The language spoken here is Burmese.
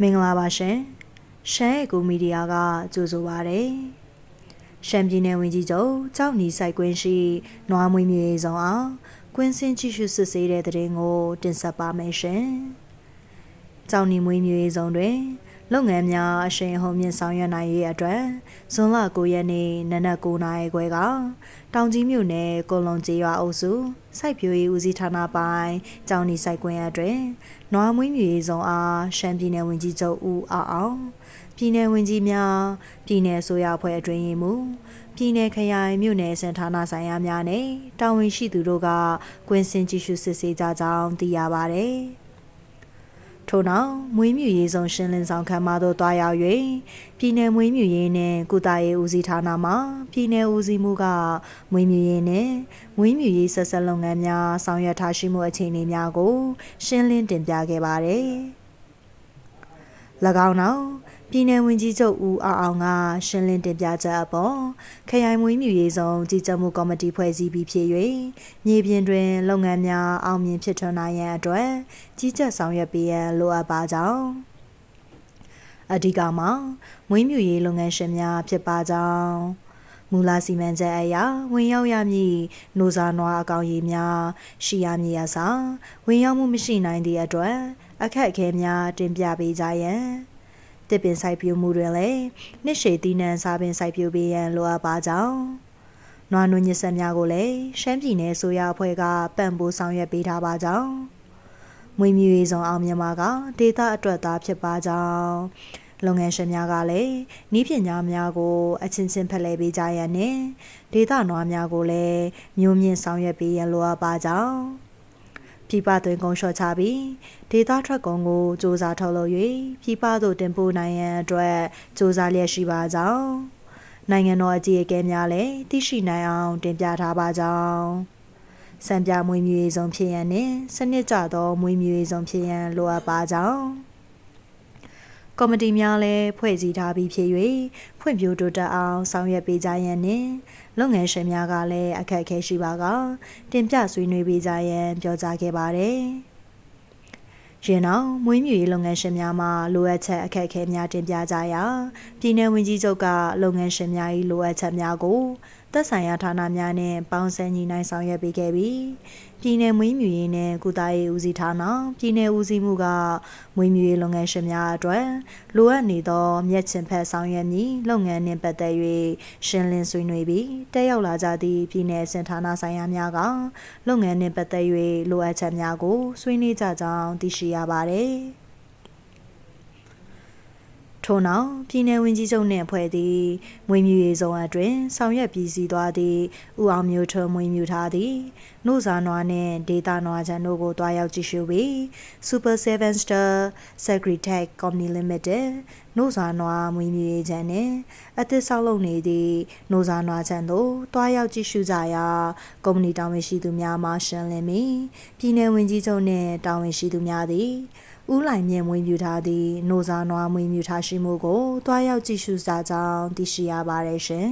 မင်္ဂလာပါရှင်ရှမ်းအေကူမီဒီယာကကြိုဆိုပါရယ်ရှမ်းပြည်နယ်ဝင်ကြီးချုပ်ကြောက်နီဆိုင်ကွင်းရှိနွားမွေးမြေဆောင်အောင်ကွင်းစင်းကြည့်ရှုစစ်ဆေးတဲ့တဲ့ရင်ကို တင်ဆက်ပါမယ်ရှင်ကြောက်နီမွေးမြေဆောင်တွင် လုပ်ငန်းများအရှိန်ဟုန်မြင့်ဆောင်ရွက်နိုင်ရေးအတွက်ဇွန်လ9ရက်နေ့နနက်9:00နာရီခွဲကတောင်ကြီးမြို့နယ်ကုလုံကျေးရွာအုပ်စုစိုက်ပျိုးရေးဦးစီးဌာနပိုင်းကျောင်းနီစိုက်ကွင်းအတွင်နွားမွေးမြူရေးဆောင်အားရှမ်းပြည်နယ်ဝင်ကြီးချုပ်ဦးအောင်အောင်ပြည်နယ်ဝင်ကြီးများပြည်နယ်ဆိုရအဖွဲ့အတွင်းရေးမှူးပြည်နယ်ခရိုင်မြို့နယ်စင်ဌာနဆိုင်ရာများနဲ့တာဝန်ရှိသူတို့ကကွင်းစင်ကြည့်ရှုစစ်ဆေးကြကြောင်းသိရပါတယ်။ ထို့နောက်မွေးမြူရေးဆောင်ရှင်းလင်းဆောင်ခန်းမသို့တွားရောက်၍ပြည်내မွေးမြူရေးနှင့်ကုသရေးဦးစီးဌာနမှပြည်내ဦးစီးမှုကမွေးမြူရေးနှင့်မွေးမြူရေးဆက်ဆက်လုပ်ငန်းများဆောင်ရွက်ထားရှိမှုအခြေအနေများကိုရှင်းလင်းတင်ပြခဲ့ပါသည်၎ င်းနောက်ပြည်내ဝင်ကြီးချုပ်ဦးအောင်အောင်ကရှင်းလင်းတင်ပြချက်အပေါ်ခရိုင်မွေးမြူရေးဆောင်ကြီးကြပ်မှုကော်မတီဖွဲ့စည်းပြီးဖြစ်၍မြေပြင်တွင် လုပ်ငန်းများအောင်မြင်ဖြစ်ထွန်းနိုင်ရန်အတွက်ကြီးကြပ်ဆောင်ရွက်ပေးရန်လိုအပ်ပါကြောင်းအဓိကမှာမွေးမြူရေးလုပ်ငန်းရှင်များဖြစ်ပါကြောင်းမူလာစီမံချက်အရဝင်ရောက်ရမည်နိုဇာနွားအကောင်ရည်များရှိရမည်အစားဝင်ရောက်မှုမရှိနိုင်သည့်အတွက် အခက်အခဲများတင်ပြပေးကြရန်တစ်ပင်စိုက်ပျိုးမှုတွင်လည်းနှစ်ရှည်တည်နှံစားပင်စိုက်ပျိုးပေးရန်လိုအပ်ပါကြောင်းနွားနွညစ်ဆက်များကိုလည်းရှမ်းပြည်နယ်ဆိုရအဖွဲ့ကပံ့ပိုးဆောင်ရွက်ပေးထားပါကြောင်းမွေမြူရေးဆောင်အောင်မြန်မာကဒေတာအတွက်သားဖြစ်ပါကြောင်းလုပ်ငန်းရှင်များကလည်းဤပညာများကိုအချင်းချင်းဖလှယ်ပေးကြရန်နဲ့ဒေတာနွားများကိုလည်းမျိုးမြင့်ဆောင်ရွက်ပေးရန်လိုအပ်ပါကြောင်း ပြည်ပသွင်းကုန်လျှော့ချပြီးဒေတာထွက်ကုန်ကိုစ조사ထုတ်လုပ်၍ပြည်ပသို့တင်ပို့နိုင်ရန်အတွက်စ조사လျက်ရှိပါကြောင်းနိုင်ငံတော်အကြီးအကဲများလည်းသိရှိနိုင်အောင်တင်ပြထားပါကြောင်းစံပြမွေးမြူရေးဆုံးဖြစ်ရန်နှင့်စနစ်ကျသောမွေးမြူရေးဆုံးဖြစ်ရန်လိုအပ်ပါကြောင်း ကော်မတီများလည်းဖွဲ့စည်းထားပြီးဖြစ်၍ဖွံ့ဖြိုးတိုးတက်အောင်ဆောင်ရွက်ပေးကြရန်နှင့်လုပ်ငန်းရှင်များကလည်းအခက်အခဲရှိပါကတင်ပြဆွေးနွေးပေးကြရန်ပြောကြားခဲ့ပါတယ်။ရင်နောက်မွေးမြူရေးလုပ်ငန်းရှင်များမှလိုအပ်ချက်အခက်အခဲများတင်ပြကြရာပြည်내ဝန်ကြီးချုပ်ကလုပ်ငန်းရှင်များ၏လိုအပ်ချက်များကို သက်ဆိုင်ရာဌာနများနဲ့ပေါင်းစပ်ညီနိုင်ဆောင်ရွက်ပေးခဲ့ပြီးပြည်내မွေးမြူရေးနဲ့ကုသရေးဦးစီးဌာနပြည်내ဦးစီးမှုကမွေးမြူရေးလုပ်ငန်းရှင်များအတွက်လိုအပ်နေသောမြက်ချင်ဖက်ဆောင်ရွက်မည်လုပ်ငန်းနှင့်ပတ်သက်၍ရှင်းလင်းဆွေးနွေးပြီးတက်ရောက်လာကြသည့်ပြည်내အဆင့်ဌာနဆိုင်ရာများကလုပ်ငန်းနှင့်ပတ်သက်၍လိုအပ်ချက်များကိုဆွေးနွေးကြကြောင်းသိရှိရပါသည်။ ထို့နောက်ပြည်내ဝင်ကြီးချုပ်နှင့်အဖွဲ့သည်မွေမြူရေးဆောင်အတွင် ဆောင်ရွက်ပြည်စည်းသွားသည့်ဦးအောင်မျိုးထွန်းမွေမြူထားသည့်နှုတ်စာနွားနှင့်ဒေတာနွားချန်တို့ကိုတွားရောက်ကြည့်ရှုပြီး Super 7 Star Secretech Company Limited နှုတ်စာနွားမွေမြူရေးချန်နှင့်အသစ်ဆောက်လုပ်နေသည့်နှုတ်စာနွားချန်တို့တွားရောက်ကြည့်ရှုကြရာကုမ္ပဏီတာဝန်ရှိသူများမှရှင်းလင်းပြီးပြည်내ဝင်ကြီးချုပ်နှင့်တာဝန်ရှိသူများသည် ဦးလိုင်မြင့်မွေးမြူထားသည့်နိုဇာနွားမွေးမြူထားရှိမှုကိုတွားရောက်ကြည့်ရှုစာကြောင်းသိရှိရပါတယ်ရှင်